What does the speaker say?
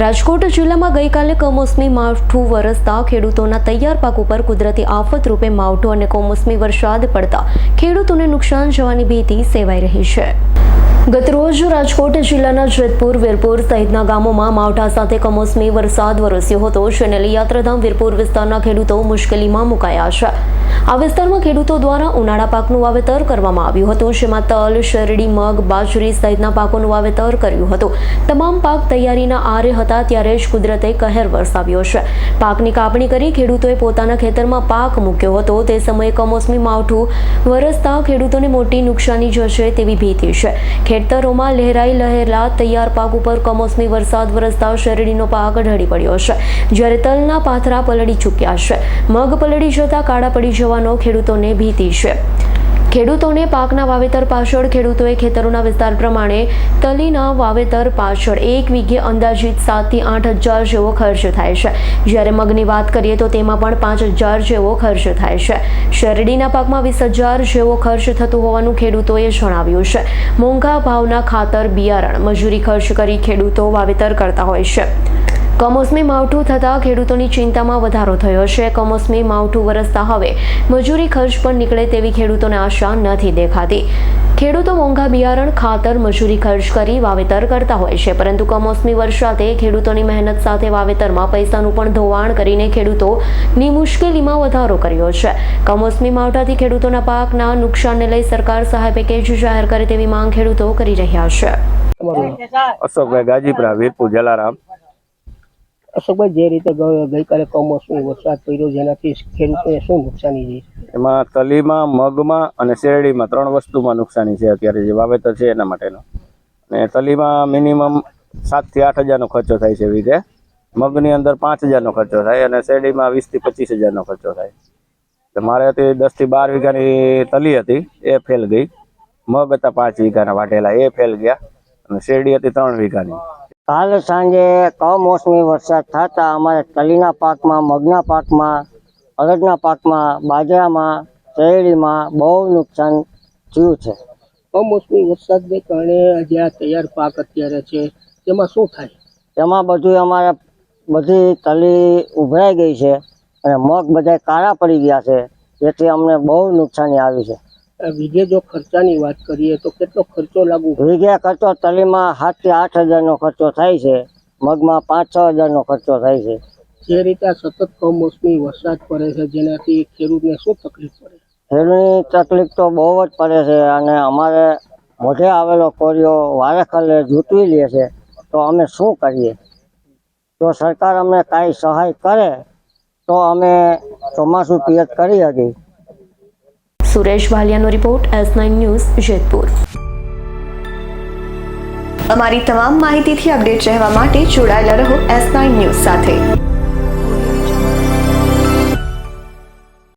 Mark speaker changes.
Speaker 1: રાજકોટ જિલ્લામાં ગઈકાલે કમોસમી માવઠું વરસતા ખેડૂતોના તૈયાર પાક ઉપર કુદરતી આફત રૂપે માવઠું અને કમોસમી વરસાદ પડતા ખેડૂતોને નુકસાન જવાની ભીતિ સેવાઈ રહી છે. ગતરોજ રાજકોટ જિલ્લાના જેતપુર, વીરપુર સહિતના ગામોમાં માવઠા સાથે કમોસમી વરસાદ વરસ્યો હતો, જેને લઈ યાત્રાધામ, વીરપુર વિસ્તારના ખેડૂતો મુશ્કેલીમાં મુકાયા છે. આ વિસ્તારમાં ખેડૂતો દ્વારા ઉનાળા પાકનું વાવેતર કરવામાં આવ્યું હતું. જેમાં તલ, શેરડી, મગ, બાજરી સહિતના પાકોનું વાવેતર કર્યું હતું. તમામ પાક તૈયારીના આરે હતા ત્યારે જ કુદરતે કહેર વરસાવ્યો છે. પાકની કાપણી કરી ખેડૂતોએ પોતાના ખેતરમાં પાક મૂક્યો હતો. તે સમયે કમોસમી માવઠું વરસતા ખેડૂતોને મોટી નુકસાની જશે તેવી ભીતિ છે. ખેતરોમાં લહેરાઈ લહેરલા તૈયાર પાક ઉપર કમોસમી વરસાદ વરસતા શેરડીનો પાક ઢળી પડ્યો છે. જ્યારે તલના પાથરા પલળી ચૂક્યા છે. મગ પલળી જતા કાળા પડી જવાનો ખેડૂતોને ભીતિ છે. ખેડૂતોને પાકના વાવેતર પાછળ ખેડૂતોએ ખેતરોના વિસ્તાર પ્રમાણે તલીના વાવેતર પાછળ એક વીઘે અંદાજિત સાતથી આઠ હજાર જેવો ખર્ચ થાય છે. જ્યારે મગની વાત કરીએ તો તેમાં પણ પાંચ હજાર જેવો ખર્ચ થાય છે. શેરડીના પાકમાં વીસ હજાર જેવો ખર્ચ થતો હોવાનું ખેડૂતોએ જણાવ્યું છે. મોંઘા ભાવના ખાતર બિયારણ, મજૂરી ખર્ચ કરી ખેડૂતો વાવેતર કરતા હોય છે. કમોસમી માવઠું થતાં ખેડૂતોની ચિંતામાં વધારો થયો છે. કમોસમી માવઠું વરસતા હવે મજૂરી ખર્ચ પણ નીકળે તેવી ખેડૂતોને આશા નથી દેખાતી. ખેડૂતો મોંઘા બિયારણ, ખાતર, મજૂરી ખર્ચ કરી વાવેતર કરતા હોય છે, પરંતુ કમોસમી વરસાદે ખેડૂતોની મહેનત સાથે વાવેતરમાં પૈસાનું પણ ધોવાણ કરીને ખેડૂતોની મુશ્કેલીમાં વધારો કર્યો છે. કમોસમી માવઠાથી ખેડૂતોના પાકના નુકસાનને લઈ સરકાર સહાય પેકેજ જાહેર કરે તેવી માંગ ખેડૂતો કરી રહ્યા છે.
Speaker 2: અશોકભાઈ ગાજીપુરા, વીરપુર, જલારામ.
Speaker 3: અશોકભાઈ જે રીતે ગઈકાલે કમોસમી વરસાદ પડ્યો, જેનાથી ખેડૂતોને શું નુકસાની થઈ
Speaker 2: એમાં તલીમાં, મગમાં અને શેરડીમાં ત્રણ વસ્તુમાં નુકસાની છે અત્યારે જે વાવેતર છે એના માટેનો. અને તલીમાં મિનિમમ સાતથી આઠ હજારનો ખર્ચો થાય છે વીઘે મગની અંદર પાંચ હજારનો ખર્ચો થાય અને શેરડીમાં વીસથી પચીસ હજારનો ખર્ચો થાય. મારે હતી દસથી બાર વીઘાની તલી હતી, એ ફેલ ગઈ. મગ હતા પાંચ વીઘાના વાટેલા એ ફેલ ગયા. અને શેરડી હતી ત્રણ વીઘાની.
Speaker 4: કાલ સાંજે કમોસમી વરસાદ થતાં અમારે તલીના પાકમાં મગના પાકમાં અડદના પાકમાં બાજરામાં શેરડીમાં બહુ નુકસાન થયું છે.
Speaker 3: કમોસમી વરસાદને કારણે જે આ તૈયાર પાક અત્યારે છે તેમાં શું થાય?
Speaker 4: તેમાં બધું અમારે બધી તલી ઉભરાઈ ગઈ છે અને મગ બધા કાળા પડી ગયા છે જેથી અમને બહુ નુકસાની આવી છે.
Speaker 3: વીઘે જો ખર્ચાની વાત કરીએ તો કેટલો ખર્ચો લાગુ?
Speaker 4: વીઘે ખર્ચો તલીમાં સાતથી આઠ હજારનો ખર્ચો થાય છે. મગમાં પાંચ છ હજારનો ખર્ચો થાય છે.
Speaker 3: જે રીતે આ સતત કમોસમી વરસાદ પડે છે જેનાથી ખેડૂતને શું તકલીફ પડે?
Speaker 4: ખેડૂતની તકલીફ તો બહુ જ પડે છે અને અમારે મોઢે આવેલો કોરિયો વારે ખલે જૂટવી લે છે. તો અમે શું કરીએ? જો સરકાર અમને કાંઈ સહાય કરે તો અમે ચોમાસું પિયત કરી શકીએ.
Speaker 1: Suresh ભાલિયાનો report S nine news Jetpur.
Speaker 5: અમારી તમામ માહિતીથી અપડેટ રહેવા માટે જોડાયેલા રહો એસ નાઇન ન્યૂઝ સાથે.